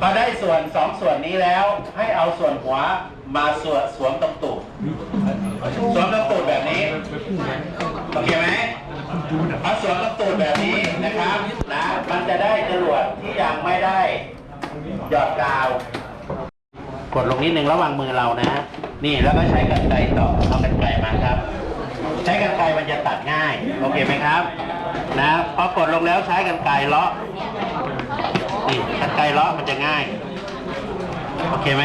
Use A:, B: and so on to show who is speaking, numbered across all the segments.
A: พอได้ส่วนสองส่วนนี้แล้ว ให้เอาส่วนหัวมาสวสวมตรงตูดสวมตรงตูดแบบนี้โอเคไหมพอสวมตรงตูดแบบนี้นะครับนะมันจะได้จรวดที่ยังไม่ได้หยอดกาว กดลงนิดนึงระหว่างมือเรานะนี่แล้วก็ใช้กันไกรต่อเอากันไกรมาครับ ใช้กันไกรมันจะตัดง่าย โอเคไหมครับ นะพอกดลงแล้วใช้กันไกรเลาะ นี่กันไกรเลาะมันจะง่าย โอเคไหม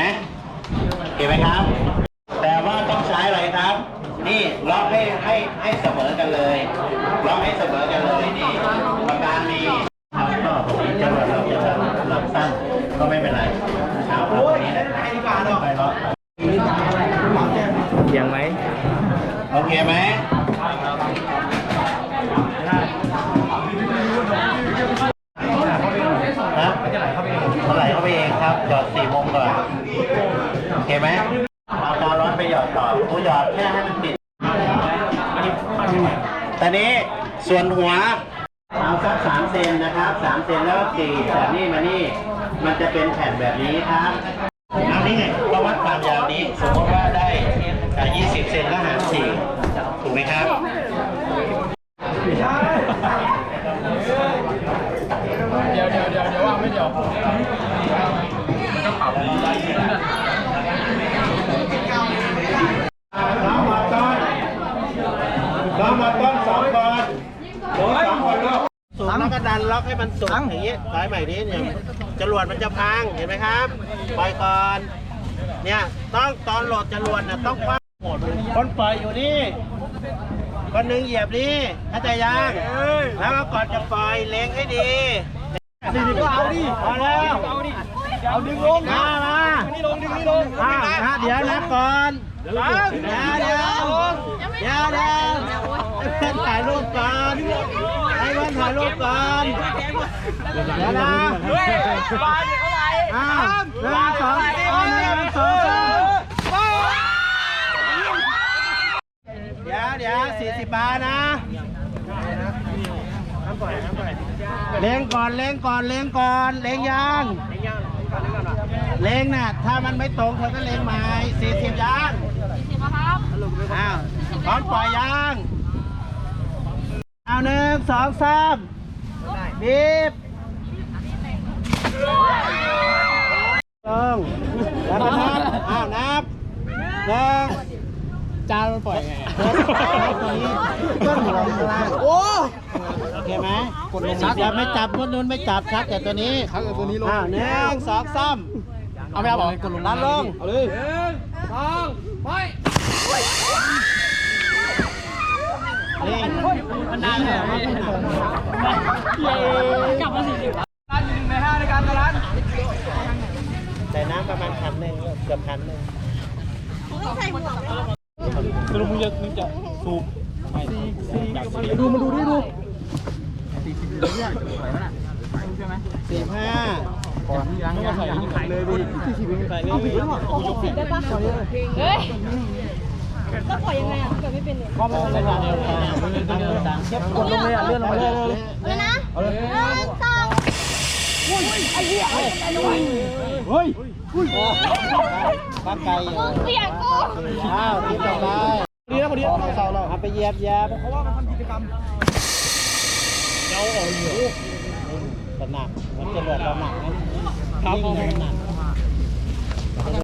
A: โอเคไหมครับ แต่ว่าต้องใช้อะไรครับ นี่เลาะให้ให้ให้เสมอกันเลยเลาะให้เสมอกันเลยนี่ประการมีครับก็ผมจะว่าเราจะลำสั้นก็ไม่เป็นไรเอาเอาตรงนี้นะไปเลาะ
B: เอียงไหม
A: โอเคไหม ไหลเข้าไปเองครับ หยอดสี่โมงก่อน โอเคไหมเอาตอนร้อนไปหยอดต่อกูหยอดแค่ให้มันติดตอนนี้ส่วนหัว เอาสักสามเซนนะครับสามเซนแล้วก็กรีดจากนี่มานี่ มันจะเป็นแผ่นแบบนี้ครับเอานี่ไงก็วัดความยาวนี้ สมมติว่าได้อ่า20 เซนก็หารสี่ถูกไหมครับ
B: เดี๋ยวเดี๋ยวเดี๋ยวเดี๋ยวว่าไม่เดี๋ยวมันก็ปรับ
A: น้องมาต้อน น้องมาต้อนสองคนโอ้ยสองคนลูกสูงแล้วก็ดันล็อกให้มันสุดอย่างนี้ถอยใหม่นี้เนี่ยจรวดมันจะพังเห็นไหมครับปล่อยก่อนเนี่ยต้องตอนโหลดจรวดน่ะต้องคว้าคนปล่อยอยู่นี่คนหนึ่งเหยียบนี่เข้าใจยังแล้วก็ก่อนจะปล่อยเล็งให้ดีก็เอาดิพอแล้ว
B: เอาดิเอาดึงลง
A: มามา
B: นี่ลงดึงนี่ลง
A: อ่านะเดี๋ยวนะก่อน เดี๋ยวเดี๋ยวเดี๋ยวเดี๋ยวเดี๋ยวถ่ายรูปก่อนให้เพื่อนถ่ายรูปก่อนเดี๋ยวนะ
B: เฮ้ยบาทเท่าไหร่
A: อ้าวหนึ่งสองหนึ่งสองเดี๋ยวเดี๋ยวสี่สิบบาทนะเล็งก่อนเล็งก่อนเล็งก่อนเล็งยังเล็งยางก่อนเล้งก่อนะ ถ้ามันไม่ตรงเธอก็เล็งใหม่สี่สิบยังอ้าวพร้อมปล่อยยังเอาหนึ่งสองสามบีบลงแล้วก็นับอ้าวนับหนึ่ง
B: จานมันปล่อยไง
A: ตัวนี้ต้นหัวข้างล่าง
B: โอ้
A: โอเคไหมกดลงอย่าไม่จับคนนู้นไม่จับชักแต่ตัวนี้
B: ครั้งตัวนี้ลง
A: อ้าวหนึ่งสองสาม
B: เอาไม่เอาบอกกดลง
A: ดันลง
B: เอาเลยหนึ่งสองไป
A: นี่
B: มันนานเลยกลับมาสี่สิบร้านอยู่หนึ่งในห้าในการตลาด
A: ใส่น้ำประมาณพันหนึ่งเกือบพันหนึ่ง
B: สรุปมึงจะมึงจะสูบดูมาดูดิดูสี่สิบเลยเนี่ยไหวไหมน่ะ ใช่หม
A: สี่ห้า
B: ยังยังยังขายเลยดิสี่สิบใส่เลย
C: ได้ปะเฮ้ยต้องปล่อยยังไงอะเกิดไม่เป็นเลย
A: ก็ไม่เป็นไรเดียวกันต่างคนต่างเก็บ
B: กดลงเลยอะเลื่อนลงมาเลยเลย
C: เลยนะ
B: เอาเลย
C: หนึ่งสองไอ้เหี้ยไอ้ลุย
B: เฮ้ย
A: บ้านไกลอยู่
C: เสียงกู
A: อ้าวนี่ต่อไป
B: ดีนะพอดี
A: เสาเราเอาไปเยียบเยียบ
B: เพราะว่ามันทำกิจกรรมเราอ๋ออยู่
A: แต่ หนัก มันจะหลวดเราหนักนะครับผมหนัก